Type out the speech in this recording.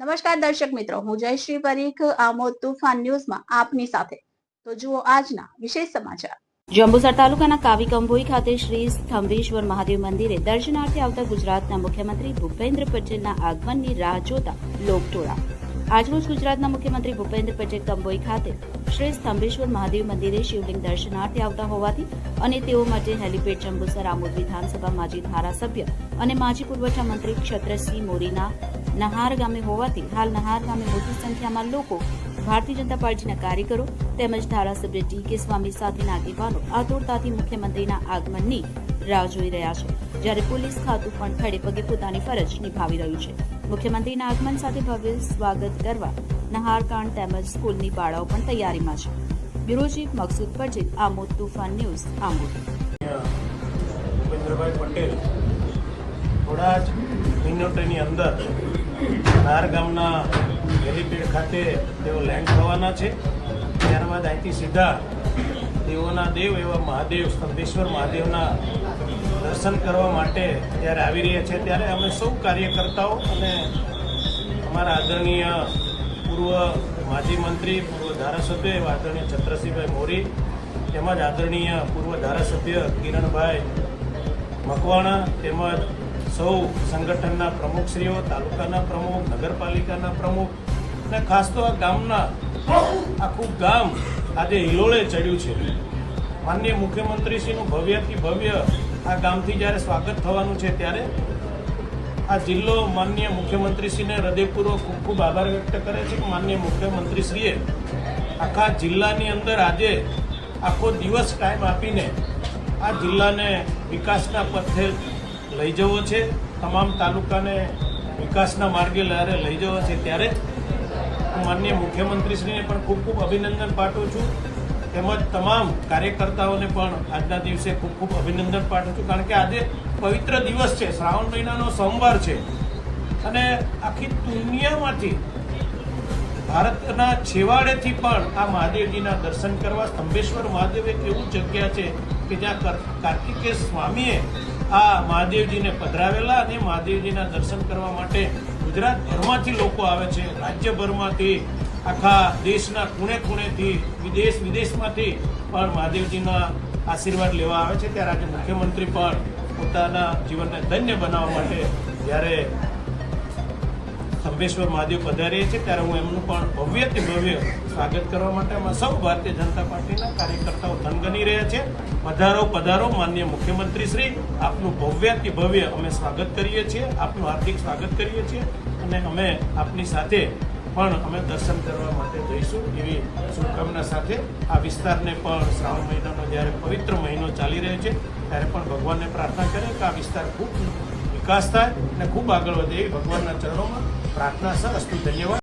નમસ્કાર દર્શક મિત્રો, હું જયશ્રી પરીખ, આમોદ તુફાન ન્યૂઝમાં આપની સાથે. તો જુઓ આજના વિશેષ સમાચાર. જંબુસર તાલુકાના કાવી કંભોઈ ખાતે શ્રી સ્તંભેશ્વર મહાદેવ મંદિરે દર્શનાર્થે આવતા ગુજરાતના મુખ્યમંત્રી ભૂપેન્દ્ર પટેલના આગમનની રાહ જોતા લોકટોળા. આજરોજ ગુજરાતના મુખ્યમંત્રી ભૂપેન્દ્ર પટેલ કંભોઈ ખાતે શ્રી સ્તંભેશ્વર મહાદેવ મંદિરે શિવલિંગ દર્શનાર્થે આવતા હોવાથી અને તેઓ માટે હેલિપેડ જંબુસર આમોદ વિધાનસભા માજી ધારાસભ્ય અને માજી પુરવઠા મંત્રી ક્ષત્રસિંહ મોરીના નહાર ગામે હોવાથી હાલ નહાર ગામે મોટી સંખ્યામાં લોકો ભારતીય જનતા પાર્ટીના કાર્યકરો તેમજ ધારાસભ્ય ટી કે સ્વામી સાથેના આગેવાનો આતુરતાથી મુખ્યમંત્રીના આગમનની રાહ જોઈ રહ્યા છે, જ્યારે પોલીસ ખાતું પણ ખડે પગે પોતાની ફરજ નિભાવી રહ્યું છે. મુખ્યમંત્રીના આગમન સાથે ભવ્ય સ્વાગત કરવા નહારકાંડ તેમજ સ્કૂલની બાળાઓ પણ તૈયારીમાં છે. Bureau chief Maqsood પરજીત Amod તુફાન news, Amod. Bhupendrabhai Patel થોડા જ મિનિટોની અંદર નાર ગામના હેલિપેડ ખાતે તેઓ લેન્ડ થવાના છે. ત્યારબાદ અહીંથી સીધા તેઓના દેવ એવા મહાદેવ, સ્કંદેશ્વર મહાદેવના દર્શન કરવા માટે જ્યારે આવી રહ્યા છે. ત્યારે અમે સૌ કાર્યકર્તાઓ અને અમારા આદરણીય પૂર્વ માજી મંત્રી, પૂર્વ ધારાસભ્ય એવા આદરણીય છત્રસિંહભાઈ મોરી, તેમજ આદરણીય પૂર્વ ધારાસભ્ય કિરણભાઈ મકવાણા, તેમજ સૌ સંગઠનના પ્રમુખશ્રીઓ, તાલુકાના પ્રમુખ, નગરપાલિકાના પ્રમુખ અને ખાસ તો આ ગામના આખું ગામ આજે હિલોળે ચડ્યું છે. માનનીય મુખ્યમંત્રીશ્રીનું ભવ્યથી ભવ્ય આ ગામથી જ્યારે સ્વાગત થવાનું છે ત્યારે આ જિલ્લો માનનીય મુખ્યમંત્રીશ્રીને હૃદયપૂર્વક ખૂબ ખૂબ આભાર વ્યક્ત કરે છે કે માનનીય મુખ્યમંત્રીશ્રીએ આખા જિલ્લાની અંદર આજે આખો દિવસ ટાઈમ આપીને આ જિલ્લાને વિકાસના પથે લઈ જવો છે. તમામ તાલુકાને વિકાસના માર્ગે લઈ જવો છે. ત્યારે માનનીય મુખ્યમંત્રીશ્રીને પણ ખૂબ ખૂબ અભિનંદન પાઠવું છું. તેમજ તમામ કાર્યકર્તાઓને પણ આજના દિવસે ખૂબ ખૂબ અભિનંદન પાઠવું છું. કારણ કે આજે પવિત્ર દિવસ છે, શ્રાવણ મહિનાનો સોમવાર છે. અને આખી દુનિયામાંથી ભારતના છેવાડેથી પણ આ મહાદેવજીના દર્શન કરવા સ્તંભેશ્વર મહાદેવ એક એવું જગ્યા છે કે જ્યાં કર- કાર્તિકેય સ્વામીએ આ મહાદેવજીને પધરાવેલા અને મહાદેવજીના દર્શન કરવા માટે ગુજરાતભરમાંથી લોકો આવે છે. રાજ્યભરમાંથી, આખા દેશના ખૂણે ખૂણેથી વિદેશ, વિદેશમાંથી પણ મહાદેવજીના આશીર્વાદ લેવા આવે છે. ત્યારે આજે મુખ્યમંત્રી પણ પોતાના જીવનને ધન્ય બનાવવા માટે જ્યારે સંભેશ્વર મહાદેવ પધારીએ છીએ, ત્યારે હું એમનું પણ ભવ્યથી ભવ્ય સ્વાગત કરવા માટે અમે સૌ ભારતીય જનતા પાર્ટીના કાર્યકર્તાઓ ધનગની રહ્યા છે. પધારો પધારો, માન્ય મુખ્યમંત્રી શ્રી, આપનું ભવ્યથી ભવ્ય અમે સ્વાગત કરીએ છીએ, આપનું હાર્દિક સ્વાગત કરીએ છીએ અને અમે આપની સાથે પણ અમે દર્શન કરવા માટે જઈશું એવી શુભકામના સાથે. આ વિસ્તારને પણ શ્રાવણ મહિનાનો જ્યારે પવિત્ર મહિનો ચાલી રહ્યો છે, ત્યારે પણ ભગવાનને પ્રાર્થના કરે કે આ વિસ્તાર ખૂબ વિકાસ થાય અને ખૂબ આગળ વધે એવી ભગવાનના ચરણોમાં પ્રાર્થના સર અસ્તુ ધન્યવાદ.